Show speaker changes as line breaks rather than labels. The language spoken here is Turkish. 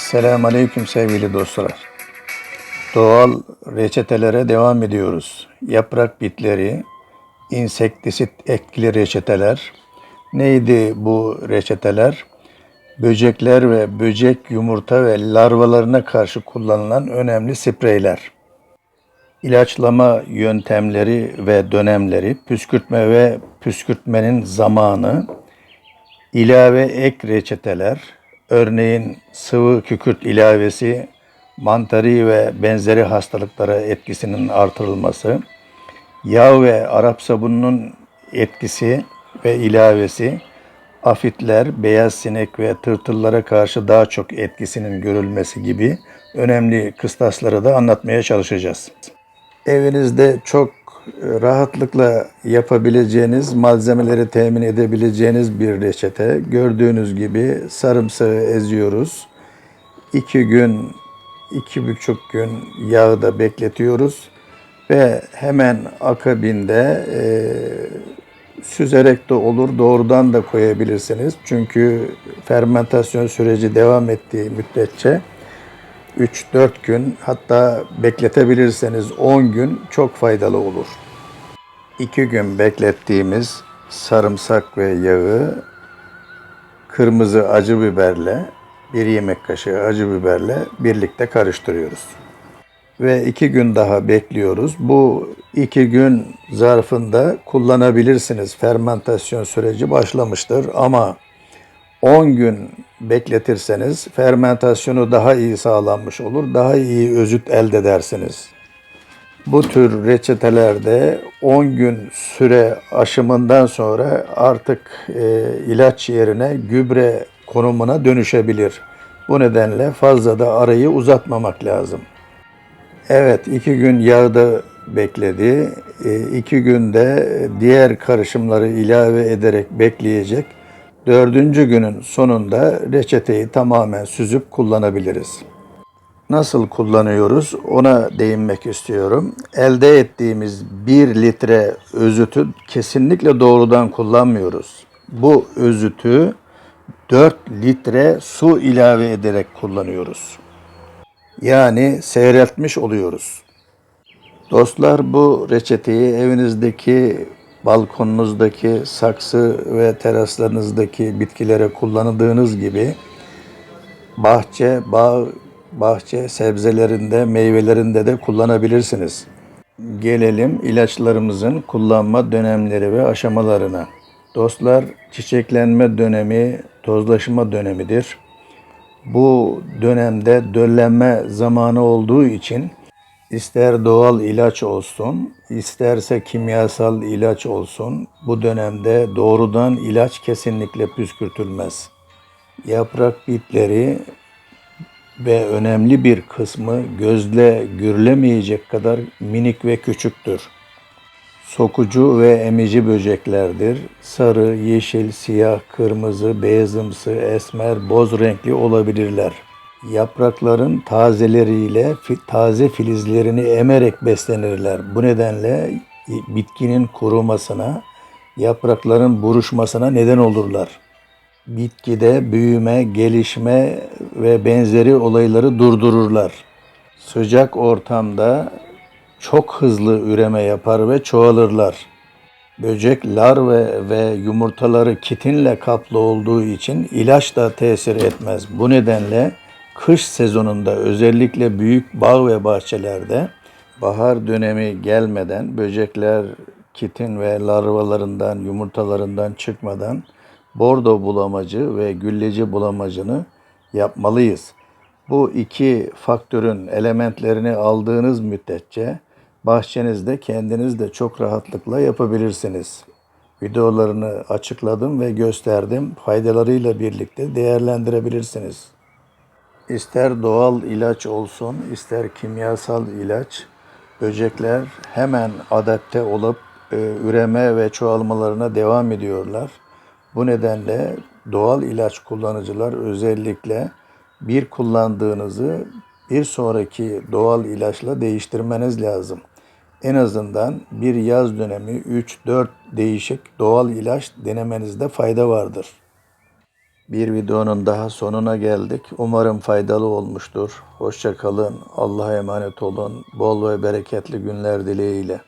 Esselamu Aleyküm sevgili dostlar. Doğal reçetelere devam ediyoruz. Yaprak bitleri, insektisit etkili reçeteler. Neydi bu reçeteler? Böcekler ve böcek yumurta ve larvalarına karşı kullanılan önemli spreyler. İlaçlama yöntemleri ve dönemleri, püskürtme ve püskürtmenin zamanı, ilave ek reçeteler, örneğin sıvı kükürt ilavesi, mantari ve benzeri hastalıklara etkisinin artırılması, yağ ve Arap sabununun etkisi ve ilavesi, afitler, beyaz sinek ve tırtıllara karşı daha çok etkisinin görülmesi gibi önemli kıstasları da anlatmaya çalışacağız. Evinizde çok rahatlıkla yapabileceğiniz, malzemeleri temin edebileceğiniz bir reçete. Gördüğünüz gibi sarımsağı eziyoruz. İki gün, iki buçuk gün yağda bekletiyoruz. Ve hemen akabinde e, süzerek de olur, doğrudan da koyabilirsiniz. Çünkü fermentasyon süreci devam ettiği müddetçe 3-4 gün hatta bekletebilirseniz 10 gün çok faydalı olur. 2 gün beklettiğimiz sarımsak ve yağı kırmızı acı biberle bir yemek kaşığı acı biberle birlikte karıştırıyoruz. Ve iki gün daha bekliyoruz. Bu iki gün zarfında kullanabilirsiniz. Fermentasyon süreci başlamıştır ama 10 gün bekletirseniz fermentasyonu daha iyi sağlanmış olur. Daha iyi özüt elde edersiniz. Bu tür reçetelerde 10 gün süre aşımından sonra artık e, ilaç yerine gübre konumuna dönüşebilir. Bu nedenle fazla da arayı uzatmamak lazım. Evet, iki gün yağda bekledi. E, iki günde diğer karışımları ilave ederek bekleyecek. Dördüncü günün sonunda reçeteyi tamamen süzüp kullanabiliriz. Nasıl kullanıyoruz ona değinmek istiyorum. Elde ettiğimiz 1 litre özütü kesinlikle doğrudan kullanmıyoruz. Bu özütü 4 litre su ilave ederek kullanıyoruz. Yani seyreltmiş oluyoruz. Dostlar bu reçeteyi evinizdeki balkonunuzdaki saksı ve teraslarınızdaki bitkilere kullandığınız gibi bahçe, bağ, bahçe sebzelerinde, meyvelerinde de kullanabilirsiniz. Gelelim ilaçlarımızın kullanma dönemleri ve aşamalarına. Dostlar, çiçeklenme dönemi, tozlaşma dönemidir. Bu dönemde döllenme zamanı olduğu için İster doğal ilaç olsun, isterse kimyasal ilaç olsun, bu dönemde doğrudan ilaç kesinlikle püskürtülmez. Yaprak bitleri ve önemli bir kısmı gözle görülemeyecek kadar minik ve küçüktür. Sokucu ve emici böceklerdir. Sarı, yeşil, siyah, kırmızı, beyazımsı, esmer, boz renkli olabilirler.'' Yaprakların tazeleriyle taze filizlerini emerek beslenirler. Bu nedenle bitkinin kurumasına, yaprakların buruşmasına neden olurlar. Bitkide büyüme, gelişme ve benzeri olayları durdururlar. Sıcak ortamda çok hızlı üreme yapar ve çoğalırlar. Böcek larve ve yumurtaları kitinle kaplı olduğu için ilaç da tesir etmez. Bu nedenle kış sezonunda özellikle büyük bağ ve bahçelerde bahar dönemi gelmeden böcekler kitin ve larvalarından, yumurtalarından çıkmadan bordo bulamacı ve gülleci bulamacını yapmalıyız. Bu iki faktörün elementlerini aldığınız müddetçe bahçenizde kendiniz de çok rahatlıkla yapabilirsiniz. Videolarını açıkladım ve gösterdim. Faydalarıyla birlikte değerlendirebilirsiniz. İster doğal ilaç olsun, ister kimyasal ilaç, böcekler hemen adapte olup e, üreme ve çoğalmalarına devam ediyorlar. Bu nedenle doğal ilaç kullanıcılar özellikle bir kullandığınızı bir sonraki doğal ilaçla değiştirmeniz lazım. En azından bir yaz dönemi 3-4 değişik doğal ilaç denemenizde fayda vardır. Bir videonun daha sonuna geldik. Umarım faydalı olmuştur. Hoşça kalın. Allah'a emanet olun. Bol ve bereketli günler dileğiyle.